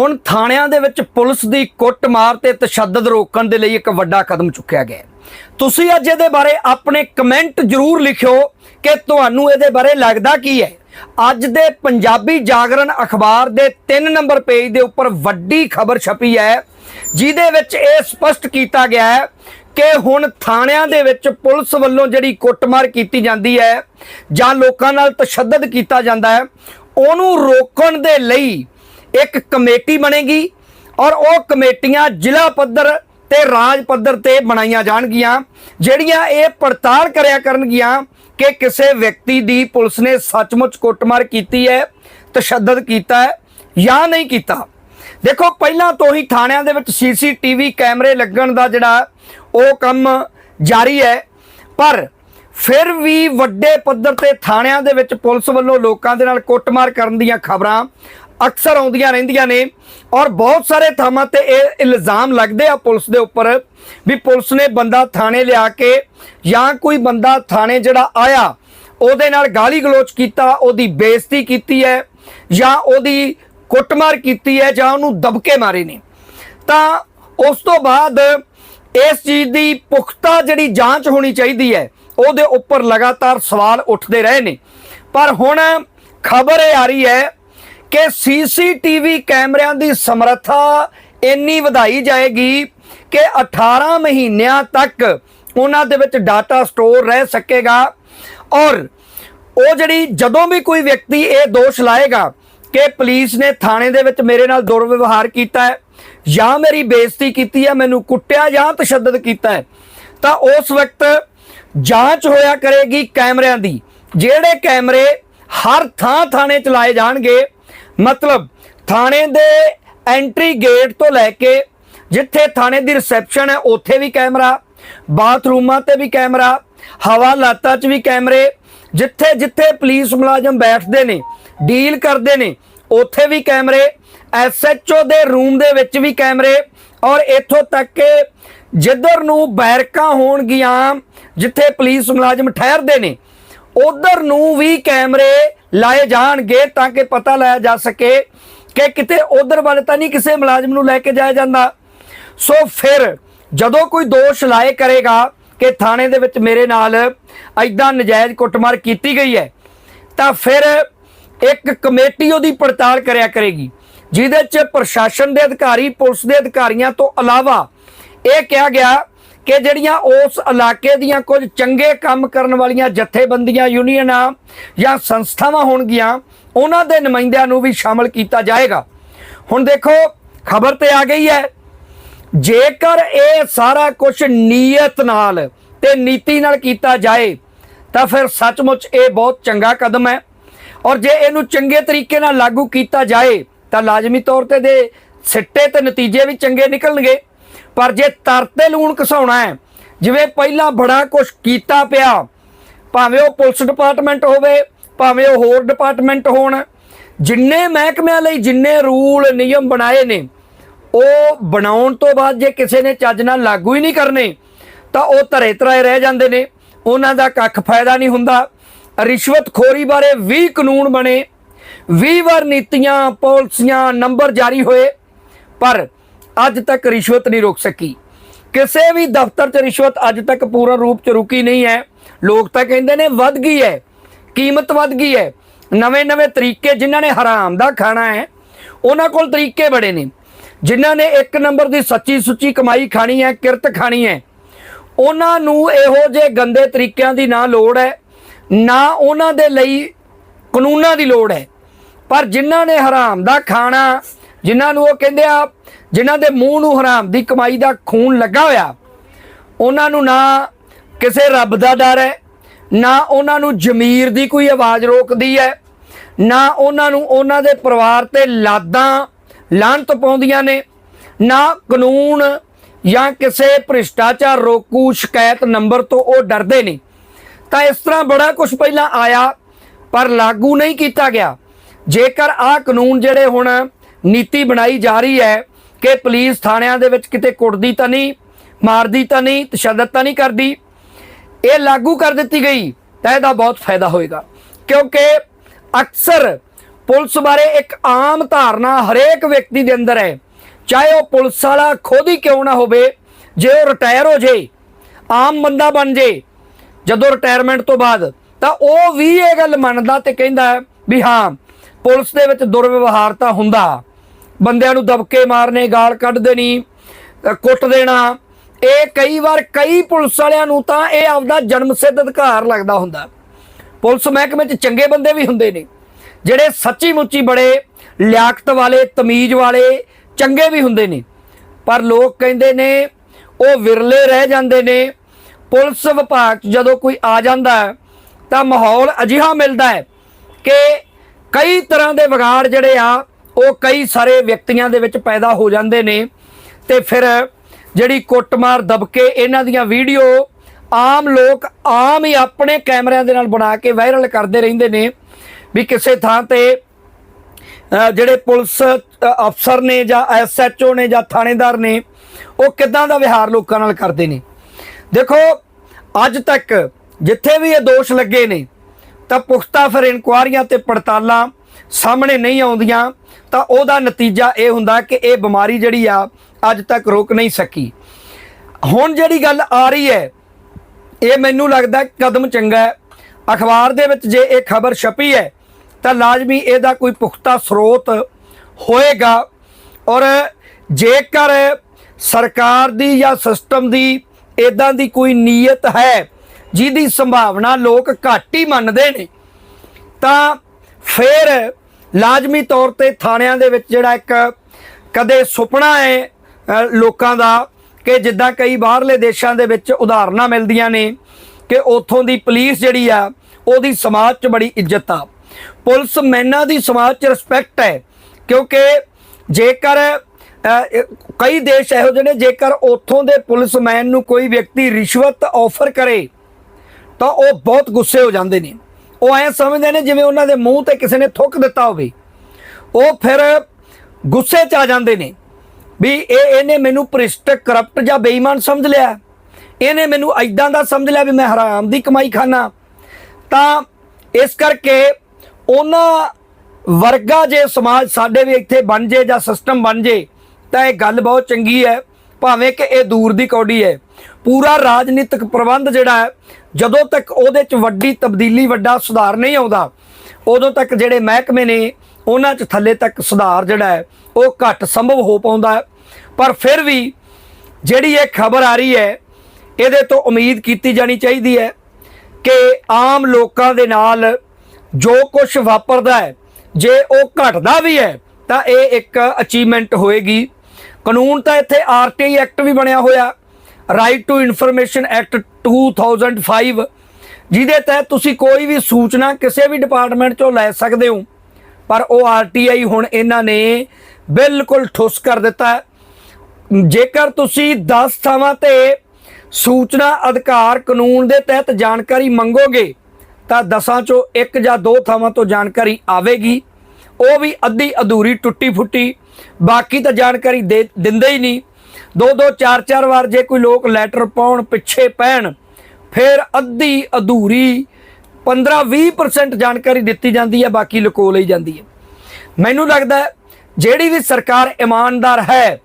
ਹੁਣ ਥਾਣਿਆਂ ਦੇ ਵਿੱਚ ਪੁਲਿਸ ਦੀ ਕੁੱਟਮਾਰ ਤੇ ਤਸ਼ੱਦਦ ਰੋਕਣ ਦੇ ਲਈ ਇੱਕ ਵੱਡਾ ਕਦਮ ਚੁੱਕਿਆ ਗਿਆ ਤੁਸੀਂ ਅੱਜ ਇਹਦੇ ਬਾਰੇ ਆਪਣੇ ਕਮੈਂਟ ਜ਼ਰੂਰ ਲਿਖਿਓ ਕਿ ਤੁਹਾਨੂੰ ਇਹਦੇ ਬਾਰੇ ਲੱਗਦਾ ਕੀ ਹੈ। ਅੱਜ ਦੇ ਪੰਜਾਬੀ ਜਾਗਰਣ ਅਖਬਾਰ ਦੇ 3 ਨੰਬਰ ਪੇਜ ਦੇ ਉੱਪਰ ਵੱਡੀ ਖਬਰ ਛਪੀ ਹੈ, ਜਿਹਦੇ ਵਿੱਚ ਇਹ ਸਪਸ਼ਟ ਕੀਤਾ ਗਿਆ ਹੈ ਕਿ ਹੁਣ ਥਾਣਿਆਂ ਦੇ ਵਿੱਚ ਪੁਲਿਸ ਵੱਲੋਂ ਜਿਹੜੀ ਕੁੱਟਮਾਰ ਕੀਤੀ ਜਾਂਦੀ ਹੈ ਜਾਂ ਲੋਕਾਂ ਨਾਲ ਤਸ਼ੱਦਦ ਕੀਤਾ ਜਾਂਦਾ ਹੈ, ਉਹਨੂੰ ਰੋਕਣ ਦੇ ਲਈ ਇੱਕ ਕਮੇਟੀ ਬਣੇਗੀ ਔਰ ਉਹ ਕਮੇਟੀਆਂ ਜ਼ਿਲ੍ਹਾ ਪੱਧਰ ਤੇ ਰਾਜ ਪੱਧਰ ਤੇ ਬਣਾਈਆਂ ਜਾਣਗੀਆਂ, ਜਿਹੜੀਆਂ ਇਹ ਪੜਤਾਲ ਕਰਿਆ ਕਰਨਗੀਆਂ ਕਿ ਕਿਸੇ ਵਿਅਕਤੀ ਦੀ ਪੁਲਿਸ ਨੇ ਸੱਚਮੁੱਚ ਕੁੱਟਮਾਰ ਕੀਤੀ ਹੈ, ਤਸ਼ੱਦਦ ਕੀਤਾ ਹੈ ਜਾਂ ਨਹੀਂ ਕੀਤਾ। ਦੇਖੋ, ਪਹਿਲਾਂ ਤੋਂ ਹੀ ਥਾਣਿਆਂ ਦੇ ਵਿੱਚ ਸੀਸੀਟੀਵੀ ਕੈਮਰੇ ਲੱਗਣ ਦਾ ਜਿਹੜਾ ਉਹ ਕੰਮ ਜਾਰੀ ਹੈ, ਪਰ ਫਿਰ ਵੀ ਵੱਡੇ ਪੱਧਰ ਤੇ ਥਾਣਿਆਂ ਦੇ ਵਿੱਚ ਪੁਲਿਸ ਵੱਲੋਂ ਲੋਕਾਂ ਦੇ ਨਾਲ ਕੁੱਟਮਾਰ ਕਰਨ ਦੀਆਂ ਖਬਰਾਂ ਅਕਸਰ ਆਉਂਦੀਆਂ ਰਹਿੰਦੀਆਂ ਨੇ ਔਰ ਬਹੁਤ ਸਾਰੇ ਥਾਵਾਂ ਤੇ ਇਹ ਇਲਜ਼ਾਮ ਲੱਗਦੇ ਆ ਪੁਲਿਸ ਦੇ ਉੱਪਰ ਵੀ ਪੁਲਿਸ ਨੇ ਬੰਦਾ ਥਾਣੇ ਲਿਆ ਕੇ ਜਾਂ ਕੋਈ ਬੰਦਾ ਥਾਣੇ ਜਿਹੜਾ ਆਇਆ, ਉਹਦੇ ਨਾਲ ਗਾਲੀ ਗਲੋਚ ਕੀਤਾ, ਉਹਦੀ ਬੇਇੱਜ਼ਤੀ ਕੀਤੀ ਹੈ ਜਾਂ ਉਹਦੀ ਕੁੱਟਮਾਰ ਕੀਤੀ ਹੈ ਜਾਂ ਉਹਨੂੰ ਦਬਕੇ ਮਾਰੇ ਨੇ। ਤਾਂ ਉਸ ਤੋਂ ਬਾਅਦ ਇਸ ਚੀਜ਼ ਦੀ ਪੁਖਤਾ ਜਿਹੜੀ ਜਾਂਚ ਹੋਣੀ ਚਾਹੀਦੀ ਹੈ, ਉਹਦੇ ਉੱਪਰ ਲਗਾਤਾਰ ਸਵਾਲ ਉੱਠਦੇ ਰਹੇ ਨੇ। ਪਰ ਹੁਣ ਖਬਰ ਇਹ ਆ ਰਹੀ ਹੈ ਕਿ ਸੀਸੀਟੀਵੀ ਕੈਮਰਿਆਂ ਦੀ ਸਮਰੱਥਾ ਇੰਨੀ ਵਧਾਈ ਜਾਏਗੀ ਕਿ 18 ਮਹੀਨਿਆਂ ਤੱਕ ਉਹਨਾਂ ਦੇ ਵਿੱਚ ਡਾਟਾ ਸਟੋਰ ਰਹਿ ਸਕੇਗਾ। ਔਰ ਉਹ ਜਿਹੜੀ ਜਦੋਂ ਵੀ ਕੋਈ ਵਿਅਕਤੀ ਇਹ ਦੋਸ਼ ਲਾਏਗਾ ਕਿ ਪੁਲਿਸ ਨੇ ਥਾਣੇ ਦੇ ਵਿੱਚ ਮੇਰੇ ਨਾਲ ਦੁਰਵਿਵਹਾਰ ਕੀਤਾ ਹੈ ਜਾਂ ਮੇਰੀ ਬੇਇੱਜ਼ਤੀ ਕੀਤੀ ਹੈ, ਮੈਨੂੰ ਕੁੱਟਿਆ ਜਾਂ ਤਸ਼ੱਦਦ ਕੀਤਾ ਹੈ, ਤਾਂ ਉਸ ਵਕਤ ਜਾਂਚ ਹੋਇਆ ਕਰੇਗੀ ਕੈਮਰਿਆਂ ਦੀ। ਜਿਹੜੇ ਕੈਮਰੇ ਹਰ ਥਾਂ ਥਾਣੇ ਚਲਾਏ ਜਾਣਗੇ ਮਤਲਬ ਥਾਣੇ ਦੇ ਐਂਟਰੀ ਗੇਟ ਤੋਂ ਲੈ ਕੇ ਜਿੱਥੇ ਥਾਣੇ ਦੀ ਰਿਸੈਪਸ਼ਨ ਹੈ, ਉੱਥੇ ਵੀ ਕੈਮਰਾ, ਬਾਥਰੂਮਾਂ ਤੇ ਵੀ ਕੈਮਰਾ ਹਵਾ ਹਵਾਲਾਤਾਂ 'ਚ ਵੀ ਕੈਮਰੇ, ਜਿੱਥੇ ਜਿੱਥੇ ਪੁਲਿਸ ਮੁਲਾਜ਼ਮ ਬੈਠਦੇ ਨੇ, ਡੀਲ ਕਰਦੇ ਨੇ, ਉੱਥੇ ਵੀ ਕੈਮਰੇ ਐਸਐਚਓ ਦੇ ਰੂਮ ਦੇ ਵਿੱਚ ਵੀ ਕੈਮਰੇ ਔਰ ਇੱਥੋਂ ਤੱਕ ਕਿ ਜਿੱਧਰ ਨੂੰ ਬੈਰਕਾਂ ਹੋਣਗੀਆਂ, ਜਿੱਥੇ ਪੁਲਿਸ ਮੁਲਾਜ਼ਮ ਠਹਿਰਦੇ ਨੇ, ਉਧਰ ਨੂੰ ਵੀ ਕੈਮਰੇ ਲਾਏ ਜਾਣਗੇ ਤਾਂ ਕਿ ਪਤਾ ਲਾਇਆ ਜਾ ਸਕੇ ਕਿ ਕਿਤੇ ਉਧਰ ਵੱਲ ਤਾਂ ਨਹੀਂ ਕਿਸੇ ਮੁਲਾਜ਼ਮ ਨੂੰ ਲੈ ਕੇ ਜਾਇਆ ਜਾਂਦਾ। ਸੋ ਫਿਰ ਜਦੋਂ ਕੋਈ ਦੋਸ਼ ਲਾਏ ਕਰੇਗਾ ਕਿ ਥਾਣੇ ਦੇ ਵਿੱਚ ਮੇਰੇ ਨਾਲ ਐਦਾਂ ਨਜਾਇਜ਼ ਕੁੱਟਮਾਰ ਕੀਤੀ ਗਈ ਹੈ, ਤਾਂ ਫਿਰ ਇੱਕ ਕਮੇਟੀ ਉਹਦੀ ਪੜਤਾਲ ਕਰਿਆ ਕਰੇਗੀ, ਜਿਹਦੇ 'ਚ ਪ੍ਰਸ਼ਾਸਨ ਦੇ ਅਧਿਕਾਰੀ, ਪੁਲਿਸ ਦੇ ਅਧਿਕਾਰੀਆਂ ਤੋਂ ਇਲਾਵਾ ਇਹ ਕਿਹਾ ਗਿਆ ਕਿ ਜਿਹੜੀਆਂ ਉਸ ਇਲਾਕੇ ਦੀਆਂ ਕੁਝ ਚੰਗੇ ਕੰਮ ਕਰਨ ਵਾਲੀਆਂ ਜਥੇਬੰਦੀਆਂ, ਯੂਨੀਅਨਾਂ ਜਾਂ ਸੰਸਥਾਵਾਂ ਹੋਣਗੀਆਂ, ਉਹਨਾਂ ਦੇ ਨੁਮਾਇੰਦਿਆਂ ਨੂੰ ਵੀ ਸ਼ਾਮਲ ਕੀਤਾ ਜਾਏਗਾ। ਹੁਣ ਦੇਖੋ, ਖਬਰ ਤੇ ਆ ਗਈ ਹੈ। ਜੇਕਰ ਇਹ ਸਾਰਾ ਕੁਝ ਨੀਅਤ ਨਾਲ ਤੇ ਨੀਤੀ ਨਾਲ ਕੀਤਾ ਜਾਏ, ਤਾਂ ਫਿਰ ਸੱਚਮੁੱਚ ਇਹ ਬਹੁਤ ਚੰਗਾ ਕਦਮ ਹੈ। ਔਰ ਜੇ ਇਹਨੂੰ ਚੰਗੇ ਤਰੀਕੇ ਨਾਲ ਲਾਗੂ ਕੀਤਾ ਜਾਏ, ਤਾਂ ਲਾਜ਼ਮੀ ਤੌਰ ਤੇ ਦੇ ਸਿੱਟੇ ਤੇ ਨਤੀਜੇ ਵੀ ਚੰਗੇ ਨਿਕਲਣਗੇ। ਪਰ ਜੇ ਤਰਤੇ ਲੂਣ ਘਸਾਉਣਾ ਹੈ, ਜਿਵੇਂ ਪਹਿਲਾਂ ਬੜਾ ਕੁਝ ਕੀਤਾ ਪਿਆ, ਭਾਵੇਂ ਉਹ ਪੁਲਿਸ ਡਿਪਾਰਟਮੈਂਟ ਹੋਵੇ, ਭਾਵੇਂ ਉਹ ਹੋਰ ਡਿਪਾਰਟਮੈਂਟ ਹੋਣ, ਜਿੰਨੇ ਮਹਿਕਮਿਆਂ ਲਈ ਜਿੰਨੇ ਰੂਲ, ਨਿਯਮ ਬਣਾਏ ਨੇ, ਉਹ ਬਣਾਉਣ ਤੋਂ ਬਾਅਦ ਜੇ ਕਿਸੇ ਨੇ ਚੱਜ ਨਾਲ ਲਾਗੂ ਹੀ ਨਹੀਂ ਕਰਨੇ, ਤਾਂ ਉਹ ਧਰੇ ਧਰਾਏ ਰਹਿ ਜਾਂਦੇ ਨੇ, ਉਹਨਾਂ ਦਾ ਕੱਖ ਫਾਇਦਾ ਨਹੀਂ ਹੁੰਦਾ। ਰਿਸ਼ਵਤਖੋਰੀ ਬਾਰੇ 20 ਕਾਨੂੰਨ ਬਣੇ 20 ਵਾਰ ਨੀਤੀਆਂ, ਪਾਲਿਸੀਆਂ, ਨੰਬਰ ਜਾਰੀ ਹੋਏ, ਪਰ ਅੱਜ ਤੱਕ ਰਿਸ਼ਵਤ ਨਹੀਂ ਰੁਕ ਸਕੀ। ਕਿਸੇ ਵੀ ਦਫ਼ਤਰ 'ਚ ਰਿਸ਼ਵਤ ਅੱਜ ਤੱਕ ਪੂਰਨ ਰੂਪ 'ਚ ਰੁਕੀ ਨਹੀਂ ਹੈ। ਲੋਕ ਤਾਂ ਕਹਿੰਦੇ ਨੇ ਵੱਧ ਗਈ ਹੈ, ਕੀਮਤ ਵੱਧ ਗਈ ਹੈ। ਨਵੇਂ-ਨਵੇਂ ਤਰੀਕੇ ਜਿਨ੍ਹਾਂ ਨੇ ਹਰਾਮ ਦਾ ਖਾਣਾ ਹੈ, ਉਹਨਾਂ ਕੋਲ ਤਰੀਕੇ ਬੜੇ ਨੇ। ਜਿਨ੍ਹਾਂ ਨੇ ਇੱਕ ਨੰਬਰ ਦੀ ਸੱਚੀ ਸੁੱਚੀ ਕਮਾਈ ਖਾਣੀ ਹੈ, ਕਿਰਤ ਖਾਣੀ ਹੈ। ਉਹਨਾਂ ਨੂੰ ਇਹੋ ਜਿਹੇ ਗੰਦੇ ਤਰੀਕਿਆਂ ਦੀ ਨਾ ਲੋੜ ਹੈ, ਨਾ ਉਹਨਾਂ ਦੇ ਲਈ ਕਾਨੂੰਨਾਂ ਦੀ ਲੋੜ ਹੈ। ਪਰ ਜਿਨ੍ਹਾਂ ਨੇ ਹਰਾਮ ਦਾ ਖਾਣਾ ਜਿਨ੍ਹਾਂ ਨੂੰ ਉਹ ਕਹਿੰਦੇ ਆ, ਜਿਨ੍ਹਾਂ ਦੇ ਮੂੰਹ ਨੂੰ ਹਰਾਮ ਦੀ ਕਮਾਈ ਦਾ ਖੂਨ ਲੱਗਾ ਹੋਇਆ, ਉਹਨਾਂ ਨੂੰ ਨਾ ਕਿਸੇ ਰੱਬ ਦਾ ਡਰ ਹੈ, ਨਾ ਉਹਨਾਂ ਨੂੰ ਜ਼ਮੀਰ ਦੀ ਕੋਈ ਆਵਾਜ਼ ਰੋਕਦੀ ਹੈ, ਨਾ ਉਹਨਾਂ ਨੂੰ ਉਹਨਾਂ ਦੇ ਪਰਿਵਾਰ ਤੇ ਲਾਦਾਂ ਲਾਂਤ ਪਾਉਂਦੀਆਂ ਨੇ, ਨਾ ਕਾਨੂੰਨ ਜਾਂ ਕਿਸੇ ਭ੍ਰਿਸ਼ਟਾਚਾਰ ਰੋਕੂ ਸ਼ਿਕਾਇਤ ਨੰਬਰ ਤੋਂ ਉਹ ਡਰਦੇ ਨੇ। ਤਾਂ ਇਸ ਤਰ੍ਹਾਂ ਬੜਾ ਕੁਝ ਪਹਿਲਾਂ ਆਇਆ, ਪਰ ਲਾਗੂ ਨਹੀਂ ਕੀਤਾ ਗਿਆ। ਜੇਕਰ ਆਹ ਕਾਨੂੰਨ ਜਿਹੜੇ ਹੁਣ ਨੀਤੀ ਬਣਾਈ ਜਾ ਰਹੀ ਹੈ ਕਿ ਪੁਲਿਸ ਥਾਣਿਆਂ ਦੇ ਵਿੱਚ ਕਿਤੇ ਕੁੱਟਦੀ ਤਾਂ ਨਹੀਂ, ਮਾਰਦੀ ਤਾਂ ਨਹੀਂ ਤਸ਼ੱਦਦ ਤਾਂ ਨਹੀਂ ਕਰਦੀ। ਇਹ ਲਾਗੂ ਕਰ ਦਿੱਤੀ ਗਈ ਤਾਂ ਇਹਦਾ ਬਹੁਤ ਫਾਇਦਾ ਹੋਏਗਾ ਕਿਉਂਕਿ ਅਕਸਰ ਪੁਲਿਸ ਬਾਰੇ ਇੱਕ ਆਮ ਧਾਰਨਾ ਹਰੇਕ ਵਿਅਕਤੀ ਦੇ ਅੰਦਰ ਹੈ। ਚਾਹੇ ਉਹ ਪੁਲਿਸ ਵਾਲਾ ਖੁਦ ਹੀ ਕਿਉਂ ਨਾ ਹੋਵੇ, ਜੇ ਉਹ ਰਿਟਾਇਰ ਹੋ ਜੇ, ਆਮ ਬੰਦਾ ਬਣ ਜੇ, ਜਦੋਂ ਰਿਟਾਇਰਮੈਂਟ ਤੋਂ ਬਾਅਦ, ਤਾਂ ਉਹ ਵੀ ਇਹ ਗੱਲ ਮੰਨਦਾ ਤੇ ਕਹਿੰਦਾ ਵੀ ਹਾਂ, ਪੁਲਿਸ ਦੇ ਵਿੱਚ ਦੁਰਵਿਵਹਾਰ ਤਾਂ ਹੁੰਦਾ। ਬੰਦਿਆਂ ਨੂੰ ਦਬਕੇ ਮਾਰਨੇ, ਗਾਲ ਕੱਢ ਦੇਣੀ ਕੁੱਟ ਦੇਣਾ। ਇਹ ਕਈ ਵਾਰ ਕਈ ਪੁਲਿਸ ਵਾਲਿਆਂ ਨੂੰ ਤਾਂ ਇਹ ਆਪਦਾ ਜਨਮ ਸਿੱਧ ਅਧਿਕਾਰ ਲੱਗਦਾ ਹੁੰਦਾ। ਪੁਲਿਸ ਮਹਿਕਮੇ 'ਚ ਚੰਗੇ ਬੰਦੇ ਵੀ ਹੁੰਦੇ ਨੇ, ਜਿਹੜੇ ਸੱਚੀ ਮੁੱਚੀ ਬੜੇ ਲਿਆਕਤ ਵਾਲੇ, ਤਮੀਜ਼ ਵਾਲੇ, ਚੰਗੇ ਵੀ ਹੁੰਦੇ ਨੇ। ਪਰ ਲੋਕ ਕਹਿੰਦੇ ਨੇ, ਉਹ ਵਿਰਲੇ ਰਹਿ ਜਾਂਦੇ ਨੇ। ਪੁਲਿਸ ਵਿਭਾਗ 'ਚ ਜਦੋਂ ਕੋਈ ਆ ਜਾਂਦਾ ਤਾਂ ਮਾਹੌਲ ਅਜਿਹਾ ਮਿਲਦਾ ਹੈ ਕਿ ਕਈ ਤਰ੍ਹਾਂ ਦੇ ਵਿਗਾੜ ਜਿਹੜੇ ਆ ਉਹ ਕਈ ਸਾਰੇ ਵਿਅਕਤੀਆਂ ਦੇ ਵਿੱਚ ਪੈਦਾ ਹੋ ਜਾਂਦੇ ਨੇ ਤੇ ਫਿਰ ਜਿਹੜੀ ਕੁੱਟਮਾਰ ਦਬਕੇ ਇਹਨਾਂ ਦੀਆਂ ਵੀਡੀਓ ਆਮ ਲੋਕ ਆਮ ਹੀ ਆਪਣੇ ਕੈਮਰਿਆਂ ਦੇ ਨਾਲ ਬਣਾ ਕੇ ਵਾਇਰਲ ਕਰਦੇ ਰਹਿੰਦੇ ਨੇ ਵੀ ਕਿਸੇ ਥਾਂ ਤੇ ਜਿਹੜੇ ਪੁਲਿਸ ਅਫਸਰ ਨੇ ਜਾਂ ਐਸਐਚਓ ਨੇ ਜਾਂ ਥਾਣੇਦਾਰ ਨੇ, ਉਹ ਕਿਦਾਂ ਦਾ ਵਿਹਾਰ ਲੋਕਾਂ ਨਾਲ ਕਰਦੇ ਨੇ। ਦੇਖੋ, ਅੱਜ ਤੱਕ ਜਿੱਥੇ ਵੀ ਇਹ ਦੋਸ਼ ਲੱਗੇ ਨੇ, ਤਾਂ ਪੁਖਤਾ ਫਿਰ ਇਨਕੁਆਰੀਆਂ ਤੇ ਪੜਤਾਲਾਂ ਸਾਹਮਣੇ ਨਹੀਂ ਆਉਂਦੀਆਂ, ਤਾਂ ਉਹਦਾ ਨਤੀਜਾ ਇਹ ਹੁੰਦਾ ਕਿ ਇਹ ਬਿਮਾਰੀ ਜਿਹੜੀ ਆ, ਅੱਜ ਤੱਕ ਰੋਕ ਨਹੀਂ ਸਕੀ। ਹੁਣ ਜਿਹੜੀ ਗੱਲ ਆ ਰਹੀ ਹੈ, ਇਹ ਮੈਨੂੰ ਲੱਗਦਾ ਕਦਮ ਚੰਗਾ ਹੈ। ਅਖਬਾਰ ਦੇ ਵਿੱਚ ਜੇ ਇਹ ਖਬਰ ਛਪੀ ਹੈ, ਤਾਂ ਲਾਜ਼ਮੀ ਇਹਦਾ ਕੋਈ ਪੁਖਤਾ ਸਰੋਤ ਹੋਏਗਾ। ਔਰ ਜੇਕਰ ਸਰਕਾਰ ਦੀ ਜਾਂ ਸਿਸਟਮ ਦੀ ਇਦਾਂ ਦੀ ਕੋਈ ਨੀਅਤ ਹੈ, ਜਿਹਦੀ ਸੰਭਾਵਨਾ ਲੋਕ ਘੱਟ ਹੀ ਮੰਨਦੇ ਨੇ, ਤਾਂ ਫਿਰ ਲਾਜ਼ਮੀ ਤੌਰ ਤੇ ਥਾਣਿਆਂ ਦੇ ਵਿੱਚ ਜਿਹੜਾ ਇੱਕ ਕਦੇ ਸੁਪਨਾ ਹੈ ਲੋਕਾਂ ਦਾ ਕਿ ਜਿੱਦਾਂ ਕਈ ਬਾਹਰਲੇ ਦੇਸ਼ਾਂ ਦੇ ਵਿੱਚ ਉਦਾਹਰਨਾਂ ਮਿਲਦੀਆਂ ਨੇ ਕਿ ਉੱਥੋਂ ਦੀ ਪੁਲਿਸ ਜਿਹੜੀ ਆ, ਉਹਦੀ ਸਮਾਜ 'ਚ ਬੜੀ ਇੱਜ਼ਤ ਆ। ਪੁਲਿਸ ਮੈਨਾਂ ਦੀ ਸਮਾਜ 'ਚ ਰਿਸਪੈਕਟ ਹੈ, ਕਿਉਂਕਿ ਜੇਕਰ ਕਈ ਦੇਸ਼ ਇਹੋ ਜਿਹੇ ਨੇ, ਜੇਕਰ ਉੱਥੋਂ ਦੇ ਪੁਲਿਸਮੈਨ ਨੂੰ ਕੋਈ ਵਿਅਕਤੀ ਰਿਸ਼ਵਤ ਆਫਰ ਕਰੇ, ਤਾਂ ਉਹ ਬਹੁਤ ਗੁੱਸੇ ਹੋ ਜਾਂਦੇ ਨੇ। ਉਹ ਐਂ ਸਮਝਦੇ ਨੇ ਜਿਵੇਂ ਉਹਨਾਂ ਦੇ ਮੂੰਹ ਤੇ ਕਿਸੇ ਨੇ ਥੁੱਕ ਦਿੱਤਾ ਹੋਵੇ। ਉਹ ਫਿਰ ਗੁੱਸੇ 'ਚ ਆ ਜਾਂਦੇ ਨੇ ਵੀ ਇਹ ਇਹਨੇ ਮੈਨੂੰ ਭ੍ਰਿਸ਼ਟ ਕਰਪਟ ਜਾਂ ਬੇਈਮਾਨ ਸਮਝ ਲਿਆ। ਇਹਨੇ ਮੈਨੂੰ ਐਦਾਂ ਦਾ ਸਮਝ ਲਿਆ ਵੀ ਮੈਂ ਹਰਾਮ ਦੀ ਕਮਾਈ ਖਾਨਾ। ਤਾਂ ਇਸ ਕਰਕੇ ਉਹਨਾਂ ਵਰਗਾ ਜੇ ਸਮਾਜ ਸਾਡੇ ਵੀ ਇੱਥੇ ਬਣ ਜੇ ਜਾਂ ਸਿਸਟਮ ਬਣ ਜੇ, ਤਾਂ ਇਹ ਗੱਲ ਬਹੁਤ ਚੰਗੀ ਹੈ। ਭਾਵੇਂ ਕਿ ਇਹ ਦੂਰ ਦੀ ਕੌਡੀ ਹੈ। ਪੂਰਾ ਰਾਜਨੀਤਿਕ ਪ੍ਰਬੰਧ ਜਿਹੜਾ ਹੈ ਜਦੋਂ ਤੱਕ ਉਹਦੇ 'ਚ ਵੱਡੀ ਤਬਦੀਲੀ, ਵੱਡਾ ਸੁਧਾਰ ਨਹੀਂ ਆਉਂਦਾ, ਉਦੋਂ ਤੱਕ ਜਿਹੜੇ ਮਹਿਕਮੇ ਨੇ, ਉਹਨਾਂ 'ਚ ਥੱਲੇ ਤੱਕ ਸੁਧਾਰ ਜਿਹੜਾ ਹੈ, ਉਹ ਘੱਟ ਸੰਭਵ ਹੋ ਪਾਉਂਦਾ ਪਰ ਫਿਰ ਵੀ ਜਿਹੜੀ ਇਹ ਖਬਰ ਆ ਰਹੀ ਹੈ, ਇਹਦੇ ਤੋਂ ਉਮੀਦ ਕੀਤੀ ਜਾਣੀ ਚਾਹੀਦੀ ਹੈ ਕਿ ਆਮ ਲੋਕਾਂ ਦੇ ਨਾਲ ਜੋ ਕੁਝ ਵਾਪਰਦਾ ਹੈ, ਜੇ ਉਹ ਘਟਦਾ ਵੀ ਹੈ, ਤਾਂ ਇਹ ਇੱਕ ਅਚੀਵਮੈਂਟ ਹੋਏਗੀ। ਕਾਨੂੰਨ ਤਾਂ ਇੱਥੇ ਆਰਟੀਆਈ ਐਕਟ ਵੀ ਬਣਿਆ ਹੋਇਆ। ਰਾਈਟ ਟੂ ਇਨਫੋਰਮੇਸ਼ਨ ਐਕਟ 2005 ਜਿਹਦੇ ਤਹਿਤ ਤੁਸੀਂ ਕੋਈ ਵੀ ਸੂਚਨਾ ਕਿਸੇ ਵੀ ਡਿਪਾਰਟਮੈਂਟ ਚੋਂ ਲੈ ਸਕਦੇ ਹੋ, ਪਰ ਉਹ ਆਰਟੀਆਈ ਹੁਣ ਇਹਨਾਂ ਨੇ ਬਿਲਕੁਲ ਠੁੱਸ ਕਰ ਦਿੱਤਾ ਜੇਕਰ ਤੁਸੀਂ 10 ਥਾਵਾਂ ਤੇ ਸੂਚਨਾ ਅਧਿਕਾਰ ਕਾਨੂੰਨ ਦੇ ਤਹਿਤ ਜਾਣਕਾਰੀ ਮੰਗੋਗੇ, ਤਾਂ ਦਸਾਂ ਚੋਂ ਇੱਕ ਜਾਂ ਦੋ ਥਾਵਾਂ ਤੋਂ ਜਾਣਕਾਰੀ ਆਵੇਗੀ। ਉਹ ਵੀ ਅੱਧੀ ਅਧੂਰੀ ਟੁੱਟੀ ਫੁੱਟੀ ਬਾਕੀ ਤਾਂ ਜਾਣਕਾਰੀ ਦੇ ਦਿੰਦੇ ਹੀ ਨਹੀਂ। ਦੋ ਦੋ ਚਾਰ ਚਾਰ ਵਾਰ ਜੇ ਕੋਈ ਲੋਕ ਲੈਟਰ ਪਾਉਣ ਪਿੱਛੇ ਪੈਣ, ਫਿਰ ਅੱਧੀ ਅਧੂਰੀ 15-20% ਜਾਣਕਾਰੀ ਦਿੱਤੀ ਜਾਂਦੀ ਹੈ, ਬਾਕੀ ਲੁਕੋ ਲਈ ਜਾਂਦੀ ਹੈ। ਮੈਨੂੰ ਲੱਗਦਾ ਜਿਹੜੀ ਵੀ ਸਰਕਾਰ ਇਮਾਨਦਾਰ ਹੈ,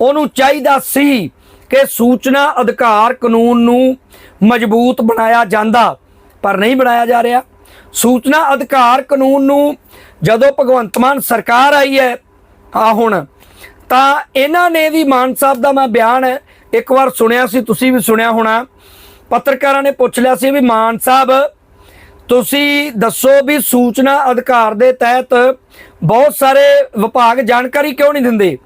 ਉਹਨੂੰ ਚਾਹੀਦਾ ਸੀ ਕਿ ਸੂਚਨਾ, ਅਧਿਕਾਰ, ਕਾਨੂੰਨ ਨੂੰ ਮਜ਼ਬੂਤ ਬਣਾਇਆ ਜਾਂਦਾ, ਪਰ ਨਹੀਂ ਬਣਾਇਆ ਜਾ ਰਿਹਾ। ਸੂਚਨਾ, ਅਧਿਕਾਰ, ਕਾਨੂੰਨ ਨੂੰ ਜਦੋਂ ਭਗਵੰਤ ਮਾਨ ਸਰਕਾਰ ਆਈ ਹੈ ਆ ਹੁਣ ਤਾਂ ਇਹਨਾਂ ਨੇ ਵੀ ਮਾਨ ਸਾਹਿਬ ਦਾ ਮੈਂ ਬਿਆਨ ਇੱਕ ਵਾਰ ਸੁਣਿਆ ਸੀ, ਤੁਸੀਂ ਵੀ ਸੁਣਿਆ ਹੋਣਾ। ਪੱਤਰਕਾਰਾਂ ਨੇ ਪੁੱਛ ਲਿਆ ਸੀ ਵੀ ਮਾਨ ਸਾਹਿਬ, ਤੁਸੀਂ ਦੱਸੋ ਵੀ ਸੂਚਨਾ ਅਧਿਕਾਰ ਦੇ ਤਹਿਤ ਬਹੁਤ ਸਾਰੇ ਵਿਭਾਗ ਜਾਣਕਾਰੀ ਕਿਉਂ ਨਹੀਂ ਦਿੰਦੇ?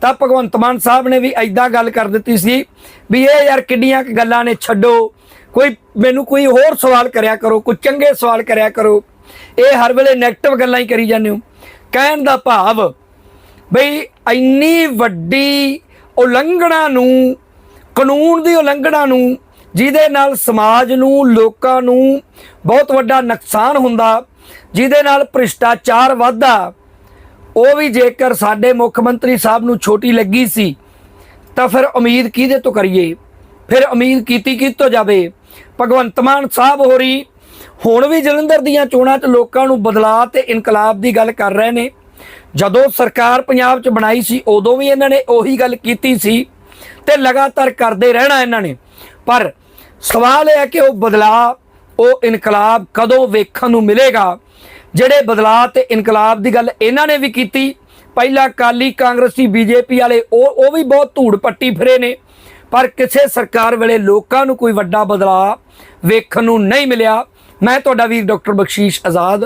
ਤਾਂ ਭਗਵੰਤ ਮਾਨ ਸਾਹਿਬ ਨੇ ਵੀ ਐਦਾਂ ਗੱਲ ਕਰ ਦਿੱਤੀ ਸੀ ਵੀ ਇਹ ਯਾਰ ਕਿੱਡੀਆਂ ਕੁ ਗੱਲਾਂ ਨੇ, ਛੱਡੋ। ਕੋਈ ਮੈਨੂੰ ਕੋਈ ਹੋਰ ਸਵਾਲ ਕਰਿਆ ਕਰੋ, ਕੋਈ ਚੰਗੇ ਸਵਾਲ ਕਰਿਆ ਕਰੋ। ਇਹ ਹਰ ਵੇਲੇ 네ਗੇਟਿਵ ਗੱਲਾਂ ਹੀ ਕਰੀ ਜਾਂਦੇ ਹੋ। ਕਹਿਣ ਦਾ ਭਾਵ ਬਈ ਇੰਨੀ ਵੱਡੀ ਉਲੰਘਣਾ ਨੂੰ, ਕਾਨੂੰਨ ਦੀ ਉਲੰਘਣਾ ਨੂੰ, ਜਿਹਦੇ ਨਾਲ ਸਮਾਜ ਨੂੰ, ਲੋਕਾਂ ਨੂੰ ਬਹੁਤ ਵੱਡਾ ਨੁਕਸਾਨ ਹੁੰਦਾ, ਜਿਹਦੇ ਨਾਲ ਭ੍ਰਿਸ਼ਟਾਚਾਰ ਵਧਦਾ, ਉਹ ਵੀ ਜੇਕਰ ਸਾਡੇ ਮੁੱਖ ਮੰਤਰੀ ਸਾਹਿਬ ਨੂੰ ਛੋਟੀ ਲੱਗੀ ਸੀ, ਤਾਂ ਫਿਰ ਉਮੀਦ ਕਿਹਦੇ ਤੋਂ ਕਰੀਏ? ਫਿਰ ਉਮੀਦ ਕੀਤੀ ਕਿਹ ਤੋਂ ਜਾਵੇ? ਭਗਵੰਤ ਮਾਨ ਸਾਹਿਬ ਹੋਰੀ ਹੁਣ ਵੀ ਜਲੰਧਰ ਦੀਆਂ ਚੋਣਾਂ 'ਚ ਲੋਕਾਂ ਨੂੰ ਬਦਲਾਅ ਤੇ ਇਨਕਲਾਬ ਦੀ ਗੱਲ ਕਰ ਰਹੇ ਨੇ। ਜਦੋਂ ਸਰਕਾਰ ਪੰਜਾਬ 'ਚ ਬਣਾਈ ਸੀ, ਉਦੋਂ ਵੀ ਇਹਨਾਂ ਨੇ ਉਹੀ ਗੱਲ ਕੀਤੀ ਸੀ ਤੇ ਲਗਾਤਾਰ ਕਰਦੇ ਰਹਿਣਾ ਇਹਨਾਂ ਨੇ। ਪਰ ਸਵਾਲ ਇਹ ਹੈ ਕਿ ਉਹ ਬਦਲਾਅ, ਉਹ ਇਨਕਲਾਬ ਕਦੋਂ ਵੇਖਣ ਨੂੰ ਮਿਲੇਗਾ? ਜਿਹੜੇ ਬਦਲਾਅ ਤੇ ਇਨਕਲਾਬ ਦੀ ਗੱਲ ਇਹਨਾਂ ਨੇ ਵੀ ਕੀਤੀ। ਪਹਿਲਾਂ ਕਾਲੀ ਕਾਂਗਰਸੀ ਬੀਜੇਪੀ ਵਾਲੇ, ਉਹ ਉਹ ਵੀ ਬਹੁਤ ਧੂੜ ਪੱਟੀ ਫਿਰੇ ਨੇ। ਪਰ ਕਿਸੇ ਸਰਕਾਰ ਵੇਲੇ ਲੋਕਾਂ ਨੂੰ ਕੋਈ ਵੱਡਾ ਬਦਲਾਅ ਵੇਖਣ ਨੂੰ ਨਹੀਂ ਮਿਲਿਆ। ਮੈਂ ਤੁਹਾਡਾ ਵੀਰ ਡਾਕਟਰ ਬਖਸ਼ੀਸ਼ ਆਜ਼ਾਦ।